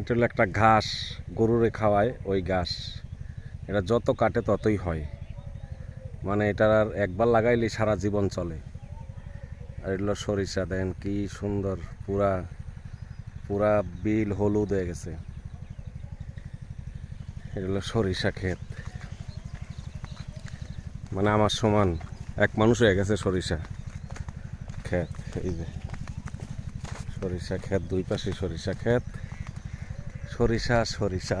এটা হলো একটা ঘাস, গরুরে খাওয়ায় ওই ঘাস। এটা যত কাটে ততই হয়। মানে এটার আর একবার লাগাইলে সারা জীবন চলে। আর এগুলো সরিষা দেন কি সুন্দর, পুরা পুরা বিল হলুদ হয়ে গেছে। এগুলো সরিষা ক্ষেত। মানে আমার সমান এক মানুষ হয়ে গেছে সরিষা ক্ষেত, এই যে। সরিষা ক্ষেত, দুই পাশে সরিষা ক্ষেত। সরিষা সরিষা।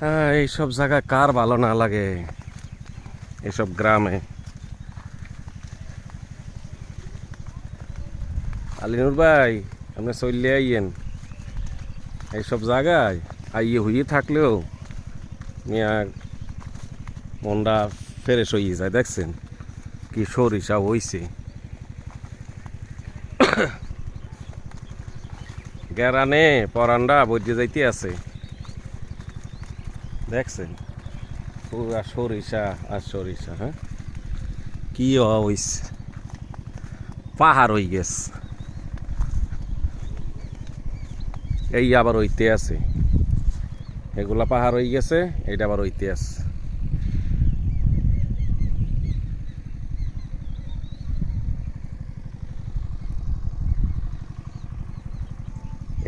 হ্যাঁ এইসব জায়গা কার ভালো না লাগে? এইসব গ্রামে। আলিনুর ভাই, আপনি চললে আইয়েন। এইসব জায়গায় আইয়ে হুইয়ে থাকলেও মিয়া মনটা ফ্রেশ হয়ে যায়, দেখছেন? কি সরিষা হইছে। গেরানে পরান্ডা বইতে যাইতে আছে। দেখছেন? পুরা সরিষা আর সরিষা হ্যাঁ? কি হইছে পাহাড় হয়ে গেছে। এই আবার হইতে আছে। এগুলা পাহাড় হয়ে গেছে এটা আবার হইতে আছে।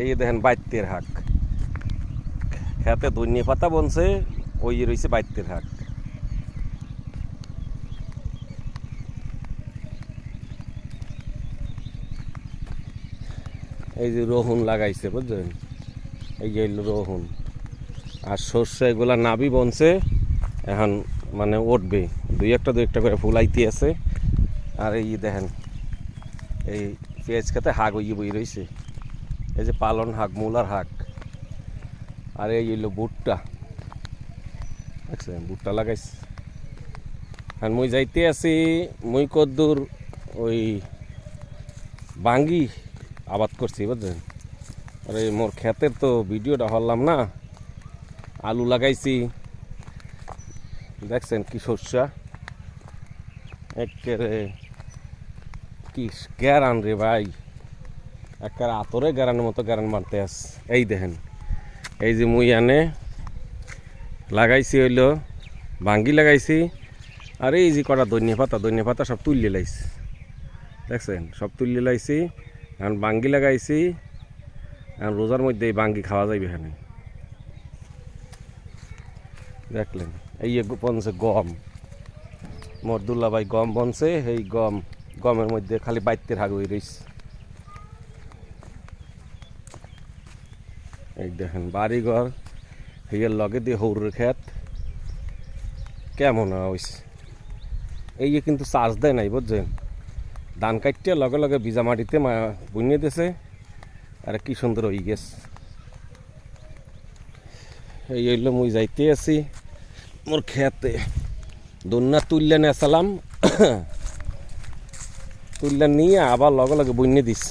এই দেখেন বাইতের হাক খেতে ধনিয়া পাতা বনছে, ওই রয়েছে বাইতের হাক এই যে রহুন লাগাইছে, বুঝলেন? এই যে রহুন। আর সর্ষে এগুলা নাবি বনছে, এখন মানে উঠবে। দুই একটা দুই একটা করে ফুলাইতে আছে। আর এই দেখেন, এই পেঁয়াজ খেতে হাগ হইয়ে বই রয়েছে এই যে পালন হাক, মূলার হাক। আর এই হইল ভুট্টা। দেখছেন, ভুট্টা লাগাইছে। আর মুই যাইতে আছি মুই কদ্দুর ওই বাঙ্গি আবাদ করছি, বুঝলেন? আরে মোর ক্ষেতের তো ভিডিওটা হলাম না। আলু লাগাইছি। দেখছেন কি শস্যা। একেবারে কি গ্যারান রে ভাই। একেবারে আতরে গ্যারানের মতো গ্যারান মারতে আস। এই দেখেন, এই যে মুই আনে লাগাইছি হইল, ভাঙ্গি লাগাইছি, আর এই যে কটা ধনিয়া পাতা ধনিয়া পাতা সব তুললে লাইছি। দেখছেন, সব তুললে লাইছি, এখন বাঙ্গি লাগাইছি, এখন রোজার মধ্যে এই বাঙ্গি খাওয়া যাইবে এখানে। দেখলেন, এই বনছে গম মরদুল্লা ভাই গম বনছে, এই গম, গমের মধ্যে খালি বাইতের হাগ হয়ে এই দেখেন বাড়ি ঘর হিয়ের লগে দিয়ে হৌরের ক্ষেত। কেমন হয়েছে এই কিন্তু চার্জ দেয় নাই, বুঝছেন? ধান কাটতে লগে লগে ভিজা মাটিতে মা বুনিয়ে দিয়েছে আর কি সুন্দর হয়ে গেছে। এই হইল মুই যাইতে আছি মোর খেতে দন্যা তুললে নেসালাম। তুললে নিয়ে আবার লগে লগে বন্যে দিস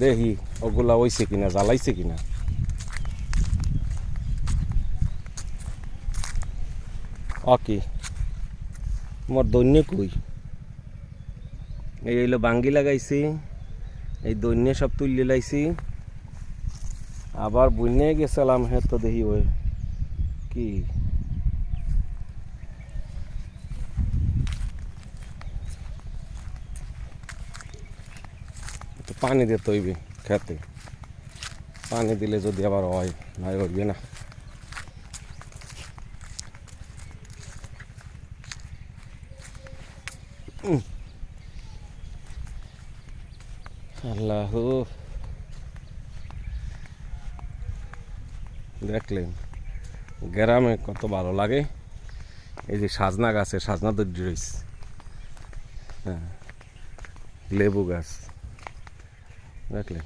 দেখি ওগুলা হইছে কিনা, জ্বালাইছে কিনা? অকি, মোর দৈন্য কই? এই হইল বাঙ্গি লাগাইছি, এই দৈন্য সব তুললে লাইছি। আবার বন্যায় গেছিলাম হ্যাঁ তো দেখি ওই, কি? পানি দিতে হইবে খেতে। পানি দিলে যদি আবার হয়, নাই হইবে না। আল্লাহ। দেখলেন, গ্রামে কত ভালো লাগে। এই যে সাজনা গাছে, সাজনা দর্জি রয়েছে হ্যাঁ লেবু গাছ। দেখলেন